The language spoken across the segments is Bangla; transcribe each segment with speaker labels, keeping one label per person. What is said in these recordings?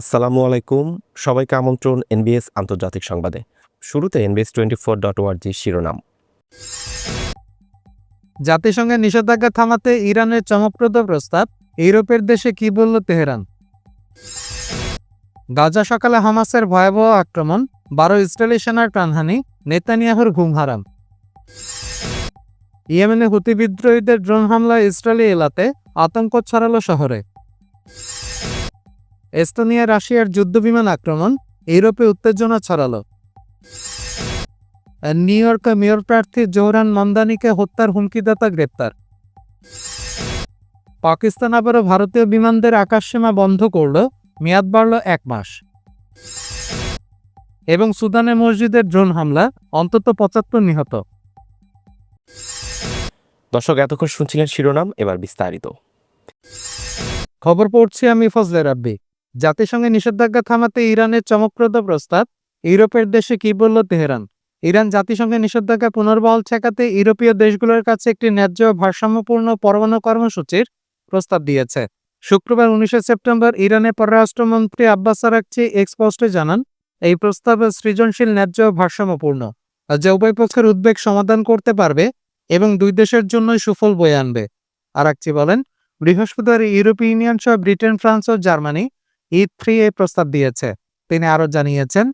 Speaker 1: আসসালামু আলাইকুম। সবাইকে আমন্ত্রণ এনবিএস আন্তর্জাতিক সংবাদে। শুরুতে এনবিএস টোয়েন্টি ফোর ডট ওয়ার্জি শিরোনাম।
Speaker 2: জাতিসংঘের নিষেধাজ্ঞা থামাতে ইরানের চমকপ্রদ প্রস্তাব, ইউরোপের দেশে কি বলল তেহরান? গাজা সকালে হামাসের ভয়াবহ আক্রমণ, বারো ইসরায়েলি সেনার প্রাণহানি, নেতানিয়াহুর ঘুম হারাম। ইয়েমেনে হুতি বিদ্রোহীদের ড্রোন হামলায় ইসরায়েলি এলাতে আতঙ্ক ছড়ালো শহরে। এস্তোনিয়া রাশিয়ার যুদ্ধবিমান আক্রমণ ইউরোপে উত্তেজনা ছড়ালো। নিউ ইয়র্কে মেয়র প্রার্থী জোহরান মামদানিকে হত্যার হুমকিদাতা গ্রেপ্তার। পাকিস্তান আবারও ভারতীয় বিমানদের আকাশসীমা বন্ধ করল মেয়াদ বাড়ল এক মাস। এবং সুদানে মসজিদের ড্রোন হামলা অন্তত পঁচাত্তর নিহত।
Speaker 1: দর্শক এতক্ষণ শুনছিলেন শিরোনাম এবার বিস্তারিত।
Speaker 2: খবর পড়ছি আমি ফজলে রাব্বি। জাতিসংঘের নিষেধাজ্ঞা থামাতে ইরানের চমকপ্রদ প্রস্তাব, ইউরোপের দেশে কি বলল তেহরান? ইরান জাতিসংঘের নিষেধাজ্ঞা পুনর্বহাল ঠেকাতে ইউরোপীয় দেশগুলোর কাছে একটি ন্যায্য ভারসাম্যপূর্ণ পরমাণু কর্মসূচির প্রস্তাব দিয়েছে। শুক্রবার উনিশে সেপ্টেম্বর ইরানের পররাষ্ট্রমন্ত্রী আব্বাস আরাকচি এক্স পোস্টে জানান, এই প্রস্তাব সৃজনশীল, ন্যায্য, ভারসাম্যপূর্ণ, যা উভয় পক্ষের উদ্বেগ সমাধান করতে পারবে এবং দুই দেশের জন্যই সুফল বয়ে আনবে। আরাকচি বলেন, বৃহস্পতিবার ইউরোপীয় ইউনিয়ন সহ ব্রিটেন, ফ্রান্স ও জার্মানি ই থ্রি এ প্রস্তাব দিয়েছে। তিনি আরও জানিয়েছেন,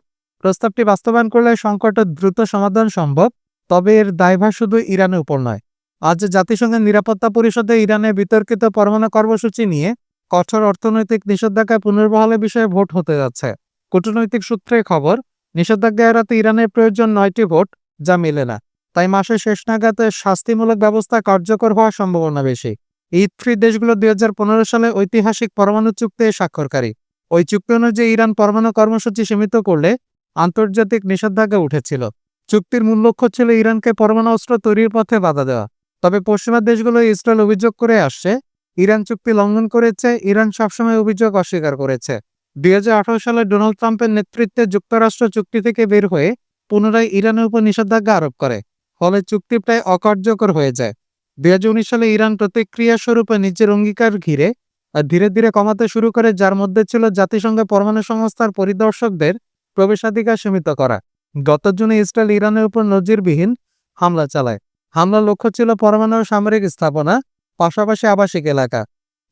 Speaker 2: প্রস্তাবটি বাস্তবায়ন করলে সংকটের দ্রুত সমাধান সম্ভব, তবে এর দায়ভার শুধু ইরানের উপর নয়। আজ জাতিসংঘের নিরাপত্তা পরিষদে ইরানে বিতর্কিত পরমাণু কর্মসূচি নিয়ে কঠোর অর্থনৈতিক নিষেধাজ্ঞা পুনর্বহালের বিষয়ে ভোট হতে যাচ্ছে। কূটনৈতিক সূত্রে খবর নিষেধাজ্ঞা এড়াতে ইরানের প্রয়োজন নয়টি ভোট, যা মেলে না। তাই মাসের শেষ নাগাদ শাস্তিমূলক ব্যবস্থা কার্যকর হওয়ার সম্ভাবনা বেশি। এই থ্রি দেশগুলো দুই হাজার পনেরো সালে ঐতিহাসিক পরমাণু চুক্তি স্বাক্ষরকারী। ওই চুক্তি অনুযায়ী ইরান পরমাণু কর্মসূচি সীমিত করলে আন্তর্জাতিক নিষেধাজ্ঞা উঠেছিল। চুক্তির মূল লক্ষ্য ছিল ইরানকে পরমাণু অস্ত্র তৈরির পথে বাধা দেওয়া। তবে পশ্চিমা দেশগুলো ইসরায়েল অভিযোগ করে আসছে, ইরান চুক্তি লঙ্ঘন করেছে, ইরান সবসময় অভিযোগ অস্বীকার করেছে। দুই হাজার আঠেরো সালে ডোনাল্ড ট্রাম্পের নেতৃত্বে যুক্তরাষ্ট্র চুক্তি থেকে বের হয়ে পুনরায় ইরানের উপর নিষেধাজ্ঞা আরোপ করে, ফলে চুক্তি প্রায় অকার্যকর হয়ে যায়। দুই হাজার উনিশ সালে ইরান প্রতিক্রিয়া স্বরূপে নিজের অঙ্গীকার ঘিরে ধীরে ধীরে কমাতে শুরু করে, যার মধ্যে ছিল জাতিসংঘ পরমাণু সংস্থার পরিদর্শকদের প্রবেশাধিকার সীমিত করা। গত জুনে ইসরায়েল ইরানের উপর নজিরবিহীন হামলা চালায়। হামলার লক্ষ্য ছিল পরমাণু সামরিক স্থাপনা, পাশাপাশি আবাসিক এলাকা।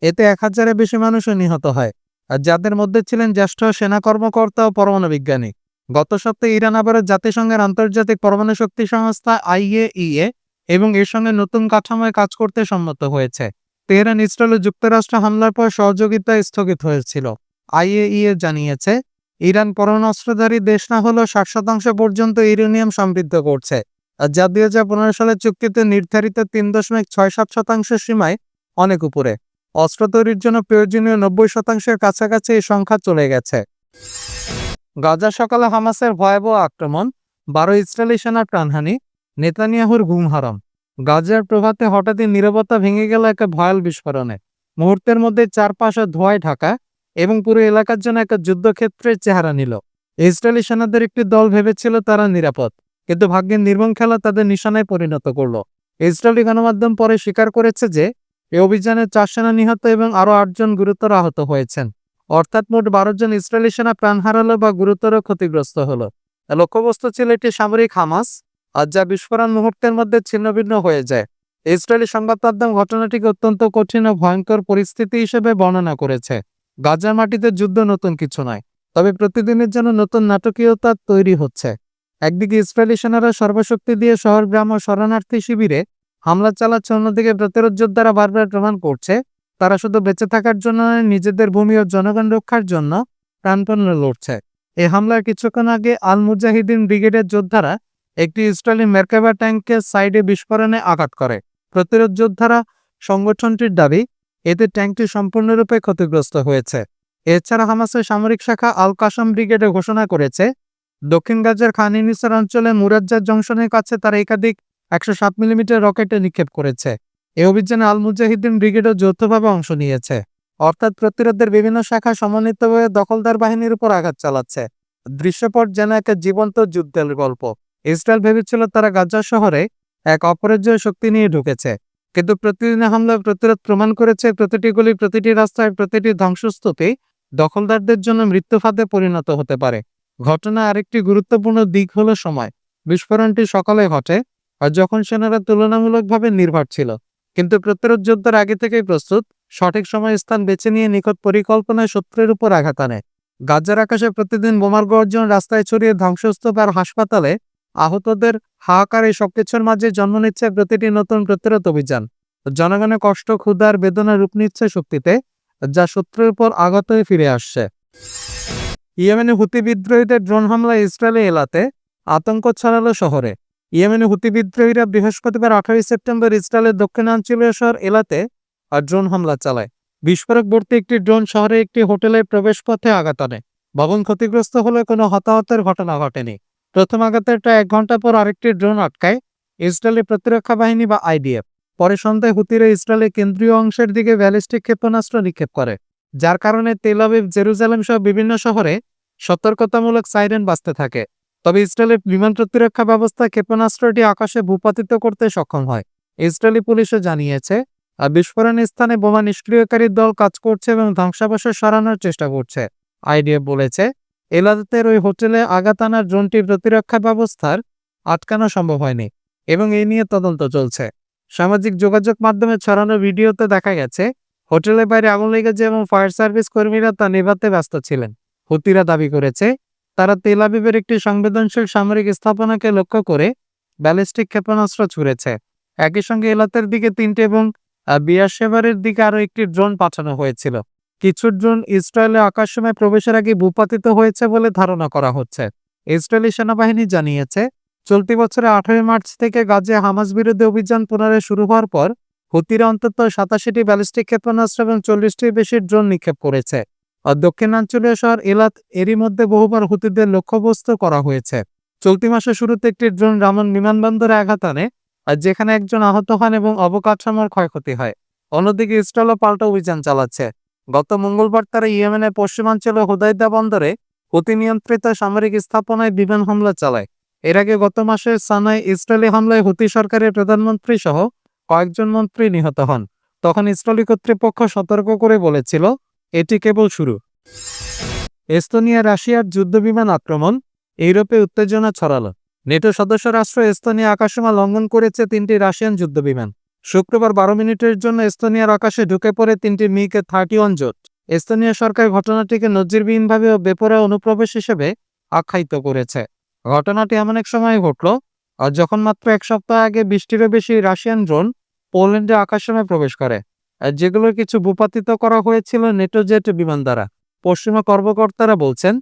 Speaker 2: এতে এক হাজারের বেশি মানুষও নিহত হয়, আর যাদের মধ্যে ছিলেন জ্যেষ্ঠ সেনা কর্মকর্তা ও পরমাণু বিজ্ঞানী। গত সপ্তাহে ইরান আবারও জাতিসংঘের আন্তর্জাতিক পরমাণু শক্তি সংস্থা আইএইএ এবং এর সঙ্গে নতুন কাঠামোয় কাজ করতে সম্মত হয়েছে। তেহরান ইসরায়েল যুক্তরাষ্ট্র হামলার পর সহযোগিতা স্থগিত হয়েছিল। আইএইএ জানিয়েছে, ইরান পরমাণুধারী দেশ না হলেও ষাট শতাংশ পর্যন্ত ইউরেনিয়াম সমৃদ্ধ করছে। যা দুই হাজার পনেরো সালের চুক্তিতে নির্ধারিত তিন দশমিক ছয় সাত শতাংশ সীমায় অনেক উপরে। অস্ত্র তৈরির জন্য প্রয়োজনীয় নব্বই শতাংশের কাছাকাছি এই সংখ্যা চলে গেছে। গাজা সকালে হামাসের ভয়াবহ আক্রমণ, বারো ইসরায়েলি সেনার প্রাণহানি, নেতানিয়াহুর ঘুম হারাম। গাজার প্রভাতে হঠাৎই নীরবতা ভেঙে গেল একটা ভয়াল বিস্ফোরণে। মুহূর্তের মধ্যে চারপাশে ধোঁয়ায় ঢাকা এবং পুরো এলাকার জন্য একটা যুদ্ধক্ষেত্রের চেহারা নিল। ইসরায়েলি সেনাদের একটি দল ভেবেছিল তারা নিরাপদ, কিন্তু ভাগ্যের নির্মম খেলা তাদের নিশানায় পরিণত করল। ইসরায়েলি গণমাধ্যম পরে স্বীকার করেছে যে, এ অভিযানে চার সেনা নিহত এবং আরও আটজন গুরুতর আহত হয়েছেন। অর্থাৎ মোট বারো জন ইসরায়েলি সেনা প্রাণ হারালো বা গুরুতর ক্ষতিগ্রস্ত হলো। লক্ষ্যবস্তু ছিল একটি সামরিক হামাস আর যা বিস্ফোরণ মুহূর্তের মধ্যে ছিন্নভিন্ন হয়ে যায়। ইসরায়েলি সংবাদ মাধ্যম ঘটনাটিকে অত্যন্ত কঠিন ও ভয়ঙ্কর পরিস্থিতি হিসেবে বর্ণনা করেছে। গাজার মাটিতে যুদ্ধ নতুন কিছু নয়, তবে প্রতিদিনের জন্য নতুন নাটকীয়তা তৈরি হচ্ছে। একদিকে ইসরায়েলি সেনারা সর্বশক্তি দিয়ে শহর, গ্রাম ও শরণার্থী শিবিরে হামলা চালাচ্ছে, অন্যদিকে প্রতিরোধ যোদ্ধারা বারবার প্রমাণ করছে, তারা শুধু বেঁচে থাকার জন্য নয়, নিজেদের ভূমি ও জনগণ রক্ষার জন্য প্রাণপণ্য লড়ছে। এই হামলার কিছুক্ষণ আগে আল মুজাহিদিন ব্রিগেডের যোদ্ধারা একটি ইসরায়েলি মেরকাবা ট্যাঙ্ককে সাইডে বিস্ফোরণে আঘাত করে। প্রতিরোধ যোদ্ধারা সংগঠনটির দাবি, এতে ট্যাঙ্কটি সম্পূর্ণরূপে ক্ষতিগ্রস্ত হয়েছে। এছাড়া হামাসের সামরিক শাখা আল কাসম ব্রিগেডে ঘোষণা করেছে, দক্ষিণ গাজার খান অঞ্চলে মুরাজ্জার জংশনের কাছে তারা একাধিক একশো সাত মিলিমিটার রকেটে নিক্ষেপ করেছে। এ অভিযানে আল মুজাহিদ্দিন ব্রিগেডও যৌথভাবে অংশ নিয়েছে। অর্থাৎ প্রতিরোধের বিভিন্ন শাখা সমন্বিতভাবে দখলদার বাহিনীর উপর আঘাত চালাচ্ছে। দৃশ্যপট যেন একটা জীবন্ত যুদ্ধের গল্প। ইসরায়েল ভেবেছিল তারা গাজা শহরে এক অপরাজয় শক্তি নিয়ে ঢুকেছে। কিন্তু প্রতিদিন হামলা প্রতিরোধ প্রমাণ করেছে প্রতিটি গুলি, প্রতিটি রাস্তায়, প্রতিটি ধ্বংসস্তূপে দখলদারদের জন্য মৃত্যুফাঁদে পরিণত হতে পারে। ঘটনা আরেকটি গুরুত্বপূর্ণ দিক হলো সময়। বিস্ফোরণটি সকালে ঘটে আর যখন সেনারা তুলনামূলকভাবে নির্ভর ছিল। কিন্তু প্রতিরোধ যোদ্ধার আগে থেকেই প্রস্তুত, সঠিক সময় স্থান বেছে নিয়ে নিকট পরিকল্পনায় শত্রুর উপর আঘাত আনে। গাজার আকাশে প্রতিদিন বোমার গর্জন, রাস্তায় ছড়িয়ে ধ্বংসস্তূপ আর হাসপাতালে আহতদের হাহাকার এই সবকিছুর মাঝে জন্ম নিচ্ছে প্রতিটি নতুন প্রতিরোধ অভিযান। জনগণের কষ্ট, ক্ষুধার বেদনা রূপ নিচ্ছে শক্তিতে, যা শত্রুর উপর আঘাত হয়ে ফিরে আসছে। ইয়েমেনে হুতি বিদ্রোহীদের ড্রোন হামলায় ইসরায়েলে এলাতে আতঙ্ক ছড়ালো শহরে। ইয়েমেনে হুতি বিদ্রোহীরা বৃহস্পতিবার আঠারোই সেপ্টেম্বর ইসরায়েলের দক্ষিণাঞ্চলীয় শহর এলাতে ড্রোন হামলা চালায়। বিস্ফোরক বিস্ফোরকবর্তী একটি ড্রোন শহরে একটি হোটেলের প্রবেশপথে আঘাত আনে। ভবন ক্ষতিগ্রস্ত হলে কোনো হতাহতের ঘটনা ঘটেনি। প্রথম আঘাতের প্রায় এক ঘণ্টা পর আরেকটি ড্রোন আটকায়। ইসরায়েলি প্রতিরক্ষা বাহিনী বা আইডিএফ। পরে সন্ধ্যায় হুতিরা ইসরায়েলের কেন্দ্রীয় অংশের দিকে ব্যালিস্টিক ক্ষেপণাস্ত্র নিক্ষেপ করে। যার কারণে তেল আবিব, জেরুজালেম সহ বিভিন্ন শহরে সতর্কতামূলক সাইরেন বাজতে থাকে। তবে ইসরায়েলের বিমান প্রতিরক্ষা ব্যবস্থা ক্ষেপণাস্ত্রটি আকাশে ভূপাতিত করতে সক্ষম হয়। ইসরায়েলি পুলিশও জানিয়েছে আর বিস্ফোরণের স্থানে বোমা নিষ্ক্রিয়কারী দল কাজ করছে এবং ধ্বংসাবশেষ সরানোর চেষ্টা করছে। আইডিএফ বলেছে এলাদাতের ওই হোটেলে আঘাত আনার ড্রোনটি প্রতিরক্ষা ব্যবস্থার আটকানো সম্ভব হয়নি এবং এই নিয়ে তদন্ত চলছে। সামাজিক যোগাযোগ মাধ্যমে ছড়ানো ভিডিওতে দেখা গেছে, হোটেলের বাইরে আগুন লেগেছে এবং ফায়ার সার্ভিস কর্মীরা তা নেভাতে ব্যস্ত ছিলেন। হুতিরা দাবি করেছে, তারা তেল আবিবের একটি সংবেদনশীল সামরিক স্থাপনাকে লক্ষ্য করে ব্যালিস্টিক ক্ষেপণাস্ত্র ছুড়েছে। একই সঙ্গে এলাতের দিকে তিনটি এবং বিয়ারশেভারের দিকে আরও একটি ড্রোন পাঠানো হয়েছিল। কিছু ড্রোন ইসরায়েলে আকাশসীমায় প্রবেশের আগে ভূপাতিত হয়েছে বলে ধারণা করা হচ্ছে। ইসরায়েলি সেনাবাহিনী জানিয়েছে, চলতি বছরে আঠারোই মার্চ থেকে গাজে হামাস বিরোধী অভিযান পুনরায় শুরু হওয়ার পর হুতিরা অন্তত সাতাশিটি ব্যালিস্টিক ক্ষেপণাস্ত্র এবং চল্লিশটির বেশি ড্রোন নিক্ষেপ করেছে। আর দক্ষিণাঞ্চলীয় শহর এলাত এরই মধ্যে বহুবার হুতিদের লক্ষ্যবস্তু করা হয়েছে। চলতি মাসের শুরুতে একটি ড্রোন রামন বিমানবন্দরে আঘাত আনে, আর যেখানে একজন আহত হন এবং অবকাঠামোর ক্ষয়ক্ষতি হয়। অন্যদিকে ইসরায়েলও পাল্টা অভিযান চালাচ্ছে। গত মঙ্গলবার তারা ইয়েমেনের পশ্চিমাঞ্চলে হুদাইদা বন্দরে হুতি নিয়ন্ত্রিত সামরিক স্থাপনায় বিমান হামলা চালায়। এর আগে গত মাসে সানায় ইসরায়েলি হামলায় হুতি সরকারের প্রধানমন্ত্রী সহ কয়েকজন মন্ত্রী নিহত হন। তখন ইসরায়েলি কর্তৃপক্ষ সতর্ক করে বলেছিল, এটি কেবল শুরু। এস্তোনিয়া রাশিয়ার যুদ্ধবিমান আক্রমণ ইউরোপে উত্তেজনা ছড়ালো। নেটো সদস্য রাষ্ট্র এস্তোনিয়া আকাশসীমা লঙ্ঘন করেছে তিনটি রাশিয়ান যুদ্ধবিমান শুক্রবার বারো মিনিটের জন্য এস্তোনিয়ার আকাশে ঢুকে পড়ে তিনটি মিকে থার্টি ওয়ান জোট। এস্তোনিয়া সরকার ঘটনাটিকে নজিরবিহীনভাবে ও বেপরা অনুপ্রবেশ হিসেবে আখ্যায়িত করেছে। ঘটনাটি এমন এক সময় ঘটল যখন মাত্র এক সপ্তাহ আগে বৃষ্টিরও বেশি রাশিয়ান ড্রোন পোল্যান্ডে আকাশসীমায় প্রবেশ করে যেগুলোর কিছু ভূপাতিত করা হয়েছিল নেটো জেট বিমান দ্বারা। পশ্চিমা কর্মকর্তারা বলছেন,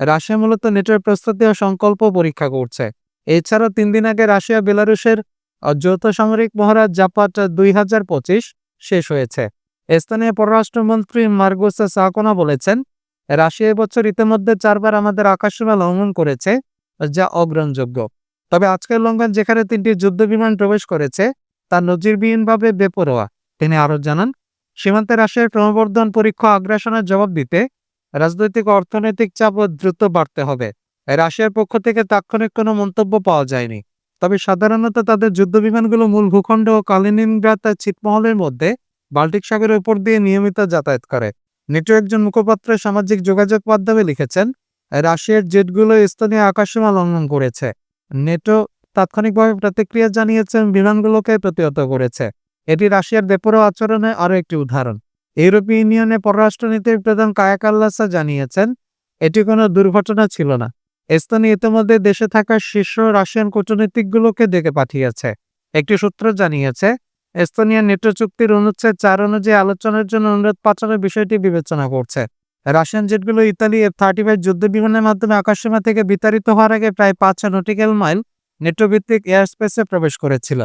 Speaker 2: রাশিয়া মূলত নেটোর প্রস্তুতি ও সংকল্প পরীক্ষা করছে। এছাড়াও তিন দিন আগে রাশিয়া বেলারুশের যৌথ সামরিক মহারাজ জাপাট দুই হাজার পঁচিশ শেষ হয়েছে। স্থানীয় পররাষ্ট্রমন্ত্রী মার্গোসা সাকোনা বলেছেন, রাশিয়া এবছর ইতিমধ্যে চারবার আমাদের আকাশসীমা লঙ্ঘন করেছে, যা অগ্রহণযোগ্য। তবে আজকের লঙ্ঘন যেখানে তিনটি যুদ্ধবিমান প্রবেশ করেছে, তা নজিরবিহীনভাবে বেপরোয়া। তিনি আরও জানান, সীমান্তে রাশিয়ার ক্রমবর্ধন পরীক্ষা আগ্রাসনের জবাব দিতে রাজনৈতিক অর্থনৈতিক চাপও দ্রুত বাড়তে হবে। রাশিয়ার পক্ষ থেকে তাৎক্ষণিক কোনো মন্তব্য পাওয়া যায়নি। তবে সাধারণত তাদের যুদ্ধবিমানগুলো মূল ভূখণ্ড ও কালিনিনগ্রাদ ছিটমহলের মধ্যে বাল্টিক সাগরের উপর দিয়ে নিয়মিত যাতায়াত করে। নেটো একজন মুখপাত্র সামাজিক যোগাযোগ মাধ্যমে লিখেছেন, রাশিয়ার জেটগুলো স্থানীয় আকাশসীমা লঙ্ঘন করেছে। নেটো তাৎক্ষণিকভাবে প্রতিক্রিয়া জানিয়েছেন, বিমানগুলোকে প্রতিহত করেছে। এটি রাশিয়ার বেপরোয়া আচরণের আরও একটি উদাহরণ। ইউরোপীয় ইউনিয়নের পররাষ্ট্রনীতির প্রধান কায়াকাল্লাসা জানিয়েছেন, এটি কোনো দুর্ঘটনা ছিল না। এস্তোনিয়া ইতিমধ্যে দেশে থাকা শীর্ষ রাশিয়ান কূটনীতিকগুলোকে ডেকে পাঠিয়েছে। একটি সূত্র জানিয়েছে এস্তোনিয়া নেটো চুক্তির অনুচ্ছেদ চার অনুযায়ী আলোচনার জন্য অনুরোধ পাঠানোর বিষয়টি বিবেচনা করছে। রাশিয়ান জেটগুলো ইতালি এফ থার্টি ফাইভ যুদ্ধ বিমানের মাধ্যমে আকাশসীমা থেকে বিতাড়িত হওয়ার আগে প্রায় পাঁচ নটিক্যাল মাইল নেটো ভিত্তিক এয়ার স্পেসে প্রবেশ করেছিল।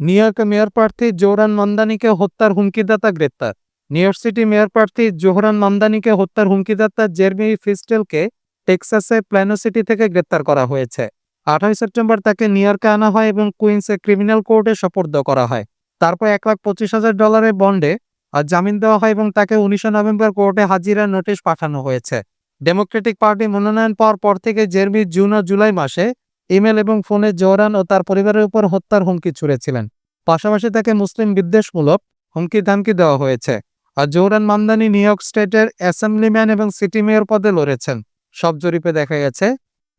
Speaker 2: নিউ ইয়র্কে মেয়র প্রার্থী জোহরান মামদানিকে হত্যার হুমকিদাতা গ্রেপ্তার। নিউ ইয়র্ক সিটি মেয়র প্রার্থী জোহরান মামদানিকে হত্যার হুমকিদাতা জেরমি ফিস্টেলকে টেক্সাসে প্ল্যানো সিটি থেকে গ্রেপ্তার করা হয়েছে। আঠাশ সেপ্টেম্বর তাকে নিউ ইয়র্কে আনা হয় এবং কুইন্সে ক্রিমিনাল কোর্টে সোপর্দ করা হয়। তারপর এক লাখ পঁচিশ হাজার ডলারের বন্ডে জামিন দেওয়া হয় এবং তাকে উনিশে নভেম্বর কোর্টে হাজিরার নোটিশ পাঠানো হয়েছে। ডেমোক্রেটিক পার্টি মনোনয়ন পাওয়ার পর থেকে জেরমি জুন ও জুলাই মাসে ইমেল এবং ফোনে জোহরান ও তার পরিবারের উপর হত্যার হুমকি ছুড়েছিলেন। পাশাপাশি তাকে মুসলিম বিদ্বেষমূলক হুমকি ধামকি দেওয়া হয়েছে। আর জোহরান মামদানি নিউ ইয়র্ক স্টেটের অ্যাসেম্বলিম্যান এবং সিটি মেয়র পদে লড়েছেন। সব জরিপে দেখা গেছে,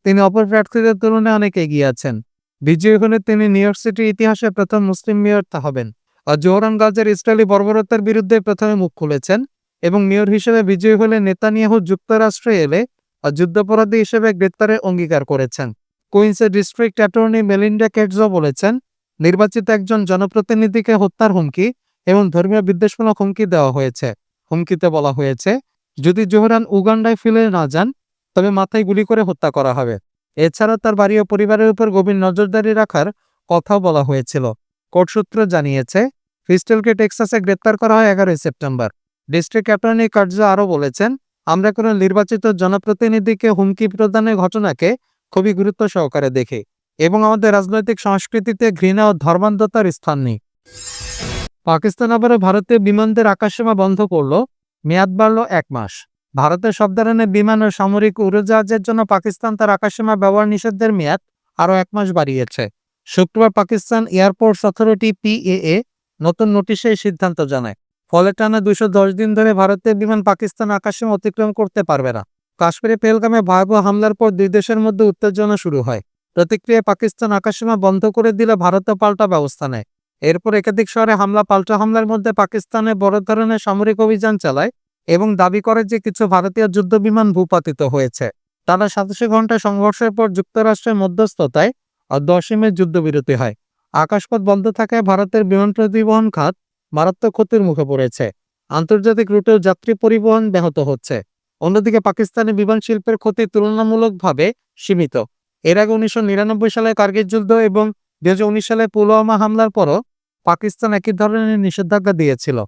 Speaker 2: তিনি অপর প্রার্থীদের তুলনায় অনেক এগিয়ে আছেন। বিজয়ী হলে তিনি নিউ ইয়র্ক সিটির ইতিহাসে প্রথম মুসলিম মেয়র হবেন। আর জোহরান গাজের ইসরায়েলি বর্বরতার বিরুদ্ধে প্রথমে মুখ খুলেছেন এবং মেয়র হিসেবে বিজয়ী হলে নেতানিয়াহু যুক্তরাষ্ট্রে এলে আর যুদ্ধাপরাধী হিসেবে গ্রেপ্তারে অঙ্গীকার করেছেন। কুইন্সের ডিস্ট্রিক্ট অ্যাটর্নি মেলিন্ডা কেটজো বলেছেন, নির্বাচিত একজন জনপ্রতিনিধিকে হত্যার হুমকি এবং ধর্মীয় বিদ্বেষমূলক হুমকি দেওয়া হয়েছে। হুমকিতে বলা হয়েছে, যদি জোহরান উগান্ডায় ফিরে না যান তবে মাথায় গুলি করে হত্যা করা হবে। এছাড়া তার বাড়ি ও পরিবারের উপর গভীর নজরদারি রাখার কথাও বলা হয়েছিল। কোর্ট সূত্র জানিয়েছে ক্রিস্টেলকে টেক্সাসে গ্রেপ্তার করা হয় এগারোই সেপ্টেম্বর। ডিস্ট্রিক্ট অ্যাটর্নি কার্য আরও বলেছেন, আমরা কোনো নির্বাচিত জনপ্রতিনিধিকে হুমকি প্রদানের ঘটনাকে খুবই গুরুত্ব সহকারে দেখি এবং আমাদের রাজনৈতিক সংস্কৃতিতে ঘৃণা ও ধর্মান্ধতার স্থান নেই। পাকিস্তান আবারও ভারতীয় বিমানদের আকাশসীমা বন্ধ করল, মেয়াদ বাড়ল এক মাস। ভারতের সব ধরনের বিমান ও সামরিক উড়োজাহাজের জন্য পাকিস্তান তার আকাশসীমা ব্যবহার নিষেধের মেয়াদ আরও এক মাস বাড়িয়েছে। শুক্রবার পাকিস্তান এয়ারপোর্টস অথরিটি পিএএ নতুন নোটিশে এই সিদ্ধান্ত জানায়। ফলে টানা দুশো দিন ধরে ভারতের বিমান পাকিস্তান আকাশসীমা অতিক্রম করতে পারবে না। কাশ্মীরে পেলগামে ভয়াবহ হামলার পর দুই দেশের মধ্যে উত্তেজনা শুরু হয়। প্রতিক্রিয়ায় পাকিস্তান আকাশসীমা বন্ধ করে দিলে ভারতও পাল্টা ব্যবস্থা নেয়। এরপর একাধিক শহরে হামলা, পাল্টা হামলার মধ্যে পাকিস্তানে বড় ধরনের সামরিক অভিযান চালায় এবং দাবি করে যে কিছু ভারতীয় যুদ্ধ বিমান ভূপাতিত হয়েছে। তারা সাতাশি ঘণ্টা সংঘর্ষের পর যুক্তরাষ্ট্রের মধ্যস্থতায় দশই মে যুদ্ধবিরতি হয়। আকাশপথ বন্ধ থাকায় ভারতের বিমান পরিবহন খাত মারাত্মক ক্ষতির মুখে পড়েছে। আন্তর্জাতিক রুটেও যাত্রী পরিবহন ব্যাহত হচ্ছে। অন্যদিকে পাকিস্তানি বিমান শিল্পের ক্ষতি তুলনামূলকভাবে সীমিত। এর আগে উনিশশো নিরানব্বই সালে কার্গিল যুদ্ধ এবং দুই হাজার উনিশ সালে পুলওয়ামা হামলার পরও পাকিস্তান একই ধরনের নিষেধাজ্ঞা দিয়েছিল।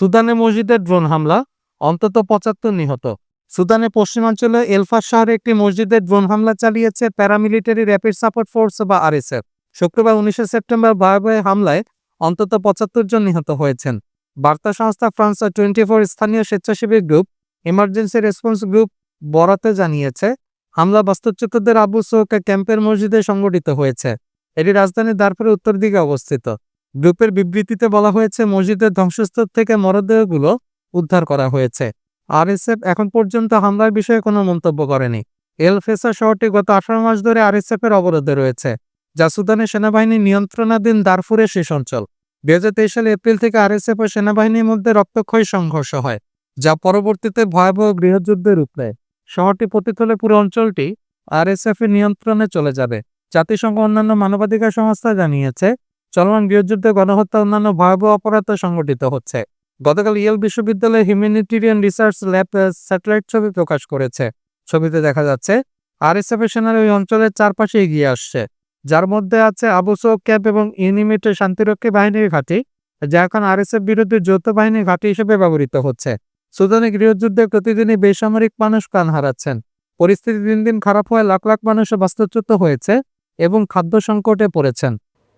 Speaker 2: সুদানে মসজিদে ড্রোন হামলা, অন্তত পঁচাত্তর নিহত। সুদানে পশ্চিমাঞ্চলে এলফাস শহরে একটি মসজিদে ড্রোন হামলা চালিয়েছে প্যারামিলিটারি র্যাপিড সাপোর্ট ফোর্স বা আরএসএফ। শুক্রবার উনিশে সেপ্টেম্বর ভয়াবহ হামলায় অন্তত পঁচাত্তর জন নিহত হয়েছেন। বার্তা সংস্থা ফ্রান্স টোয়েন্টি ফোর স্থানীয় স্বেচ্ছাসেবী গ্রুপ ইমার্জেন্সি রেসপন্স গ্রুপ বরাতে জানিয়েছে, হামলা বাস্তুচ্যুতদের আবু সোহকা ক্যাম্পের মসজিদে সংগঠিত হয়েছে। এটি রাজধানীর দারপুরের উত্তর দিকে অবস্থিত। গ্রুপের বিবৃতিতে বলা হয়েছে, মসজিদের ধ্বংসস্তূপ থেকে মরদেহগুলো উদ্ধার করা হয়েছে। আরএসএফ এখন পর্যন্ত হামলার বিষয়ে কোনো মন্তব্য করেনি। এল ফেসা শহরটি গত আঠারো মাস ধরে আরএসএফ এর অবরোধে রয়েছে, যা সুদানের সেনাবাহিনীর নিয়ন্ত্রণাধীন দারফুরের শেষ অঞ্চল দুই হাজার তেইশ সালে এপ্রিল থেকে আরএসএফ ও সেনাবাহিনীর মধ্যে রক্তক্ষয়ী সংঘর্ষ হয়, যা পরবর্তীতে ভয়াবহ গৃহযুদ্ধে রূপ নেয়। শহরটি পতিত হলে পুরো অঞ্চলটি আরএসএফ এর নিয়ন্ত্রণে চলে যাবে, জাতিসংঘ অন্যান্য মানবাধিকার সংস্থা জানিয়েছে। চলমান গৃহযুদ্ধে গণহত্যা অন্যান্য ভয়াবহ অপরাধ সংঘটিত হচ্ছে। গতকাল ইয়েল বিশ্ববিদ্যালয়ের হিউম্যানিটেরিয়ান রিসার্চ ল্যাব স্যাটেলাইট ছবি প্রকাশ করেছে। ছবিতে দেখা যাচ্ছে আরএসএফ এর সেনারা ওই অঞ্চলের চারপাশে এগিয়ে আসছে। যার মধ্যে আছে আবুসো ক্যাম্প এবং ইউনিমিটের শান্তিরক্ষী বাহিনীর ঘাঁটি, যা এখন আর আরএসএফ বিরুদ্ধে যৌথ বাহিনীর ঘাঁটি হিসেবে ব্যবহৃত হচ্ছে। সুদানে গৃহযুদ্ধে প্রতিদিনই বেসামরিক মানুষ প্রাণ হারাচ্ছেন। পরিস্থিতি দিন দিন খারাপ হয়ে লাখ লাখ মানুষ বাস্তুচ্যুত হয়েছে এবং খাদ্য সংকটে পড়েছেন।